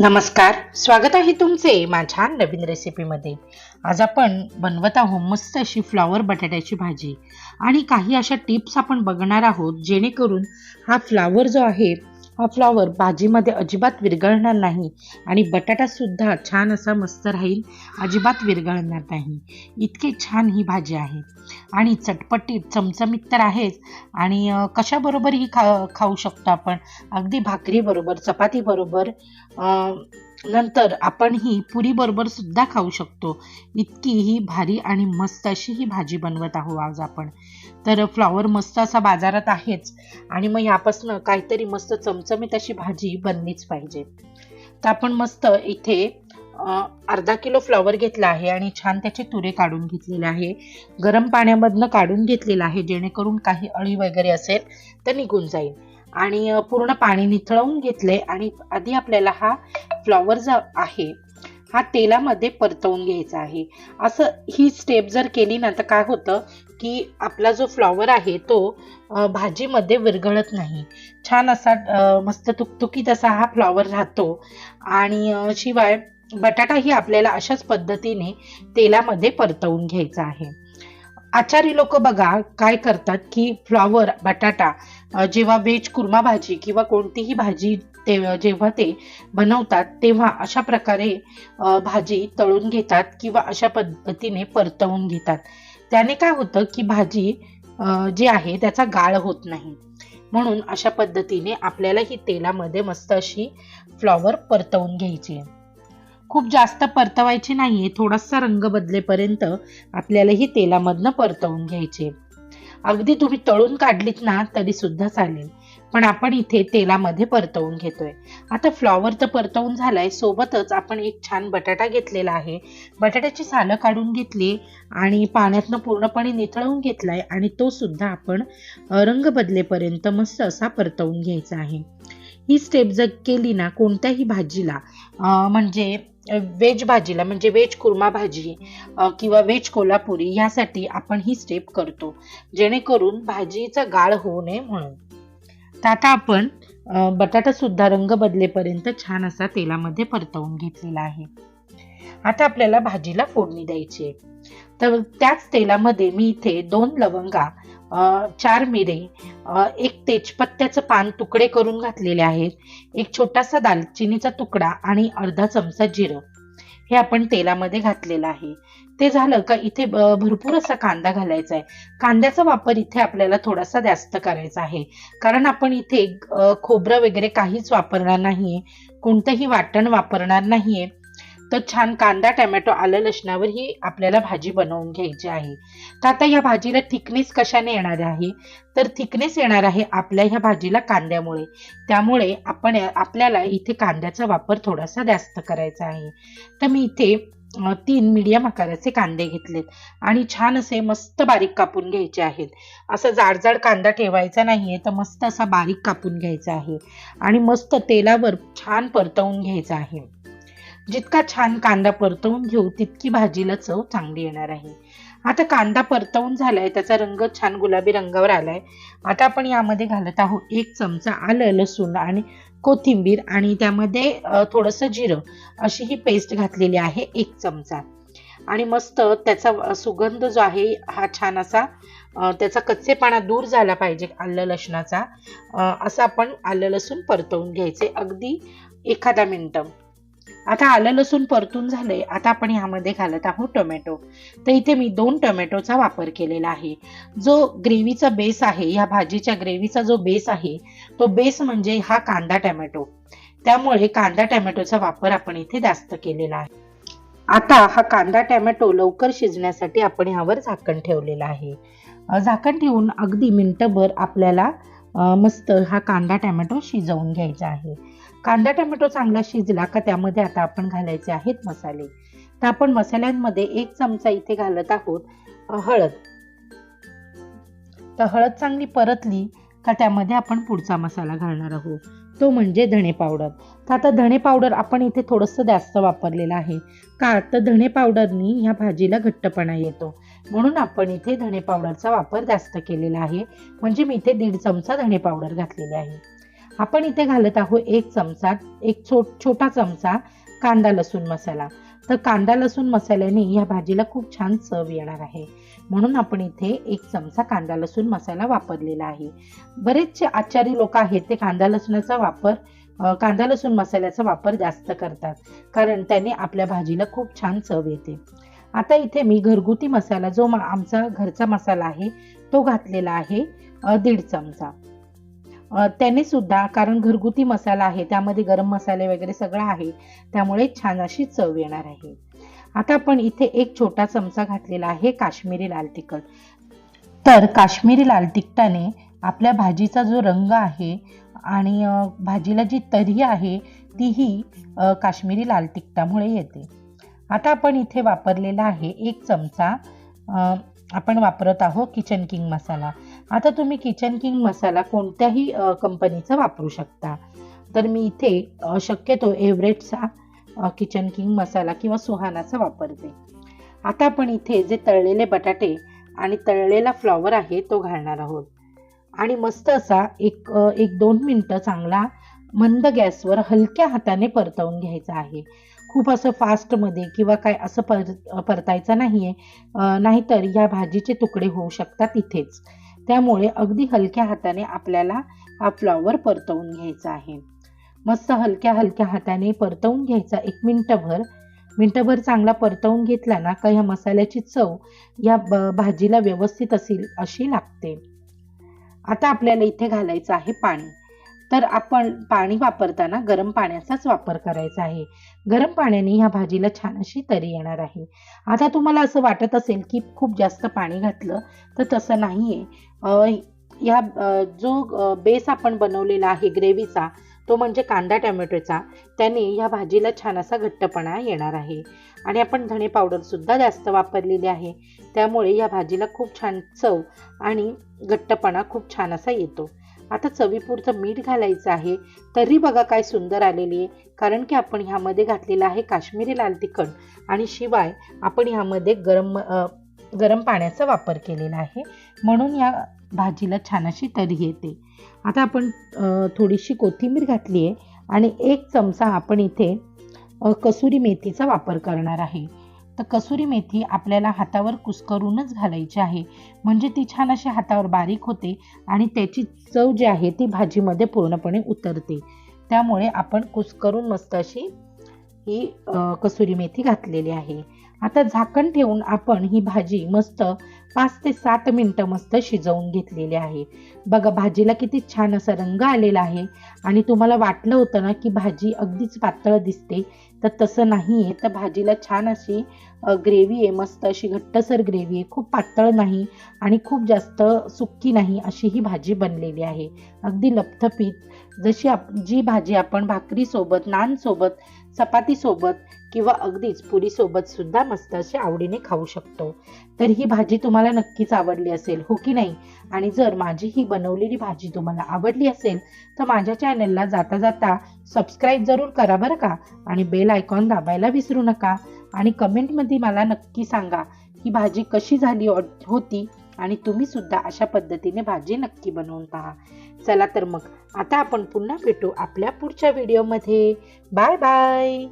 नमस्कार स्वागत आहे तुमचे माझ्या नवीन रेसिपीमध्ये आज आपण बनवत आहोत मस्त अशी फ्लॉवर बटाट्याची भाजी. आणि काही अशा टिप्स आपण बघणार आहोत जेणेकरून हा फ्लावर जो आहे हा फ्लॉवर भाजीमध्ये अजिबात विरघळणार नाही आणि बटाटासुद्धा छान असा मस्त राहील अजिबात विरघळणार नाही. इतकी छान ही भाजी आहे. आणि चटपटीत चमचमीत तर आहेच आणि कशाबरोबर ही खा खाऊ शकतो आपण? अगदी भाकरीबरोबर चपातीबरोबर नंतर आपण ही पुरीबरोबर सुद्धा खाऊ शकतो. इतकी ही भारी आणि मस्त अशी ही भाजी बनवत आहोत आज आपण. तर फ्लॉवर मस्त असा बाजारात आहेच आणि मग यापासनं काहीतरी मस्त चमचमीत अशी भाजी बनलीच पाहिजे. तर आपण मस्त इथे अर्धा किलो फ्लॉवर घेतला आहे आणि छान त्याचे तुरे काढून घेतलेले आहे. गरम पाण्यामधनं काढून घेतलेलं आहे जेणेकरून काही अळी वगैरे असेल तर निघून जाईल. आणि पूर्ण पाणी निथळवून घेतले आणि आधी आपल्याला हा फ्लॉवर जो आहे हा तेलामध्ये परतवून घ्यायचा आहे. असं ही स्टेप जर केली ना तर काय होतं की आपला जो फ्लॉवर आहे तो भाजीमध्ये विरघळत नाही. छान असा मस्त तुकतुकीत असा हा फ्लॉवर राहतो. आणि शिवाय बटाटाही आपल्याला अशाच पद्धतीने तेलामध्ये परतवून घ्यायचा आहे. आचारी लोक बघा काय करतात की फ्लॉवर बटाटा जेव्हा व्हेज कुर्मा भाजी किंवा कोणतीही भाजी ते जेव्हा ते बनवतात तेव्हा अशा प्रकारे भाजी तळून घेतात किंवा अशा पद्धतीने परतवून घेतात. त्याने काय होतं की भाजी जी आहे त्याचा गाळ होत नाही. म्हणून अशा पद्धतीने आपल्याला ही तेलामध्ये मस्त अशी फ्लॉवर परतवून घ्यायची आहे. खूप जास्त परतवायची आहे थोडासा रंग बदलेपर्यंत आपल्याला ही तेलामधनं परतवून घ्यायचे. अगदी तुम्ही तळून काढलीत ना तरी सुद्धा चालेल. पण आपण इथे तेलामध्ये परतवून घेतोय. आता फ्लॉवर तर परतवून झालाय. सोबतच आपण एक छान बटाटा घेतलेला आहे. बटाट्याची सालं काढून घेतली आणि पाण्यातनं पूर्णपणे निथळवून घेतलाय आणि तो सुद्धा आपण रंग बदलेपर्यंत मस्त असा परतवून घ्यायचा आहे. ही स्टेप जर केली ना कोणत्याही भाजीला म्हणजे व्हेज भाजीला म्हणजे व्हेज कुर्मा भाजी किंवा व्हेज कोल्हापुरी यासाठी आपण ही स्टेप करतो. जेणेकरून भाजीचा गाळ होऊ नये म्हणून. तर आता आपण बटाटासुद्धा बटाटा सुद्धा रंग बदलेपर्यंत छान असा तेलामध्ये परतवून घेतलेला आहे. आता आपल्याला भाजीला फोडणी द्यायची आहे. तर त्याच तेलामध्ये मी इथे दोन लवंगा चार मिरे एक तेजपत्त्याचं पान तुकडे करून घातलेले आहेत एक छोटासा दालचिनीचा तुकडा आणि अर्धा चमचा जिरं. हे आपण तेलामध्ये घातलेलं आहे. ते झालं का इथे भरपूर असा कांदा घालायचा आहे. कांद्याचा वापर इथे आपल्याला थोडासा जास्त करायचा आहे. कारण आपण इथे खोबरं वगैरे काहीच वापरणार नाहीये. कोणतंही वाटण वापरणार नाहीये. तर छान कांदा टोमॅटो आलं लसणावर ही आपल्याला भाजी बनवून घ्यायची आहे. तर आता या भाजीला थिकनेस कशाने येणार आहे? तर थिकनेस येणार आहे आपल्या ह्या भाजीला कांद्यामुळे. त्यामुळे आपण आपल्याला इथे कांद्याचा वापर थोडासा जास्त करायचा आहे. तर मी इथे तीन मीडियम आकाराचे कांदे घेतलेत आणि छान असे मस्त बारीक कापून घ्यायचे आहेत. असं जाडजाड कांदा ठेवायचा नाहीये तर मस्त असा बारीक कापून घ्यायचा आहे. आणि मस्त तेलावर छान परतवून घ्यायचा आहे. जितका छान कांदा परतवून घेऊ तितकी भाजीला चव चांगली येणार आहे. आता कांदा परतवून झालाय त्याचा रंग छान गुलाबी रंगावर आलाय. आता आपण यामध्ये घालत आहोत एक चमचा आलं लसूण आणि कोथिंबीर आणि त्यामध्ये थोडंसं जिरं. अशी ही पेस्ट घातलेली आहे एक चमचा. आणि मस्त त्याचा सुगंध जो आहे हा छान असा त्याचा कच्चेपणा दूर झाला पाहिजे आलं लसणाचा. असं आपण आलं लसूण परतवून घ्यायचे अगदी एखादा मिनिट. आता आलं लसूण परतून झालंय. आता आपण यामध्ये घालत आहोत टोमॅटो. तर इथे मी दोन टोमॅटोचा वापर केलेला आहे. जो ग्रेव्हीचा बेस आहे या भाजीच्या ग्रेव्हीचा जो बेस आहे तो बेस म्हणजे हा कांदा टोमॅटो. त्यामुळे कांदा टोमॅटोचा वापर आपण इथे जास्त केलेला आहे. आता हा कांदा टोमॅटो लवकर शिजण्यासाठी आपण यावर झाकण ठेवलेलं आहे. झाकण ठेवून अगदी मिनटभर आपल्याला मस्त हा कांदा टोमॅटो शिजवून घ्यायचा आहे. कांदा टोमॅटो चांगला शिजला का त्यामध्ये आता आपण घालायचे आहेत मसाले. तर आपण मसाल्यांमध्ये एक चमचा इथे घालत आहोत हळद. तर हळद चांगली परतली का त्यामध्ये आपण पुढचा मसाला घालणार आहोत. तो म्हणजे धणे पावडर. तर आता धणे पावडर आपण इथे थोडंसं जास्त वापरलेलं आहे. का तर धणे पावडरनी ह्या भाजीला घट्टपणा येतो. म्हणून आपण इथे धणे पावडरचा वापर जास्त केलेला आहे. म्हणजे मी इथे दीड चमचा धणे पावडर घातलेले आहे. आपण इथे घालत आहोत एक चमचा एक छो छोटा चमचा कांदा लसूण मसाला. तर कांदा लसूण मसाल्याने ह्या भाजीला खूप छान चव येणार आहे. म्हणून आपण इथे एक चमचा कांदा लसूण मसाला वापरलेला आहे. बरेचसे आचारी लोक आहेत ते कांदा लसूणाचा वापर कांदा लसूण मसाल्याचा वापर जास्त करतात. कारण त्याने आपल्या भाजीला खूप छान चव येते. आता इथे मी घरगुती मसाला जो मा- आमचा घरचा मसाला आहे तो घातलेला आहे दीड चमचा. त्याने सुद्धा कारण घरगुती मसाला आहे त्यामध्ये गरम मसाले वगैरे सगळं आहे त्यामुळे छान अशी चव येणार आहे. आता आपण इथे एक छोटा चमचा घातलेला आहे काश्मीरी लाल तिखट. तर काश्मीरी लाल तिखटाने आपल्या भाजीचा जो रंग आहे आणि भाजीला जी तरी आहे तीही काश्मीरी लाल तिखटामुळे येते. आता आपण इथे वापरलेला आहे एक चमचा आपण वापरत आहोत किचन किंग मसाला. आता तुम्ही किचन किंग मसाला कोणत्याही कंपनीचा वापरू शकता. तर मी इथे शक्यतो एव्हरेटचा किचन किंग मसाला किंवा सुहानाचा वापरते. आता आपण इथे जे तळलेले बटाटे आणि तळलेला फ्लॉवर आहे तो घालणार आहोत. आणि मस्त असा एक एक दोन मिनटं चांगला मंद गॅसवर हलक्या हाताने परतवून घ्यायचा आहे. खूप असं फास्टमध्ये किंवा काय असं पर परतायचं नाही आहे नाहीतर ह्या भाजीचे तुकडे होऊ शकतात इथेच. त्यामुळे अगदी हलक्या हाताने आपल्याला हा फ्लॉवर परतवून घ्यायचा आहे. मस्त हलक्या हलक्या हाताने परतवून घ्यायचा एक मिनटभर. मिनटभर चांगला परतवून घेतला ना का ह्या मसाल्याची चव या ब- भाजीला व्यवस्थित असेल अशी लागते. आता आपल्याला इथे घालायचं आहे पाणी. तर आपण पाणी वापरताना गरम पाण्याचाच वापर करायचा आहे. गरम पाण्याने ह्या भाजीला छान अशी तरी येणार आहे. आता तुम्हाला असं वाटत असेल की खूप जास्त पाणी घातलं तर तसं नाही आहे ह्या जो बेस आपण बनवलेला आहे ग्रेव्हीचा तो म्हणजे कांदा टॅमॅटोचा त्याने ह्या भाजीला छान असा घट्टपणा येणार आहे. आणि आपण धणे पावडरसुद्धा जास्त वापरलेली आहे. त्यामुळे या भाजीला खूप छान चव आणि घट्टपणा खूप छान असा येतो. आता चवीपुरतं मीठ घालायचं आहे. तरी बघा काय सुंदर आलेली आहे. कारण की आपण ह्यामध्ये घातलेलं आहे काश्मीरी लाल तिखट. आणि शिवाय आपण ह्यामध्ये गरम गरम पाण्याचा वापर केलेला आहे. म्हणून या भाजीला छान अशी तरी येते. आता आपण थोडीशी कोथिंबीर घातली आहे. आणि एक चमचा आपण इथे कसुरी मेथीचा वापर करणार आहे. तर कसुरी मेथी आपल्याला हातावर कुस्करूनच घालायची आहे. म्हणजे ती छान अशी हातावर बारीक होते आणि त्याची चव जी आहे ती भाजीमध्ये पूर्णपणे उतरते. त्यामुळे आपण कुस्करून मस्त अशी ही कसुरी मेथी घातलेली आहे. आता झाकण ठेवून आपण ही भाजी मस्त पाच ते सात मिनटं मस्त शिजवून घेतलेले आहे. बघा भाजीला किती छान असा रंग आलेला आहे आणि तुम्हाला वाटलं होतं ना की भाजी अगदीच पातळ दिसते तर तसं नाही आहे तर भाजीला छान अशी ग्रेव्ही आहे मस्त अशी घट्टसर ग्रेव्ही आहे. खूप पातळ नाही आणि खूप जास्त सुक्की नाही अशी ही भाजी बनलेली आहे. अगदी लपथपीत. जशी आप जी भाजी आपण भाकरीसोबत नानसोबत चपातीसोबत किंवा अगदीच पुरीसोबत सुद्धा मस्त अशी आवडीने खाऊ शकतो. तर ही भाजी तुम्हाला नक्कीच आवडली असेल हो की नाही? आणि जर माझी ही बनवलेली भाजी तुम्हाला आवडली असेल तर माझ्या चॅनलला जाता जाता सबस्क्राईब जरूर करा बरं का आणि बेल आयकॉन दाबायला विसरू नका. आणि कमेंटमध्ये मला नक्की सांगा ही भाजी कशी झाली होती आणि तुम्ही सुद्धा अशा पद्धतीने भाजी नक्की बनवून पहा. चला तर मग आता आपण पुन्हा भेटू आपल्या पुढच्या व्हिडिओमध्ये. Bye bye!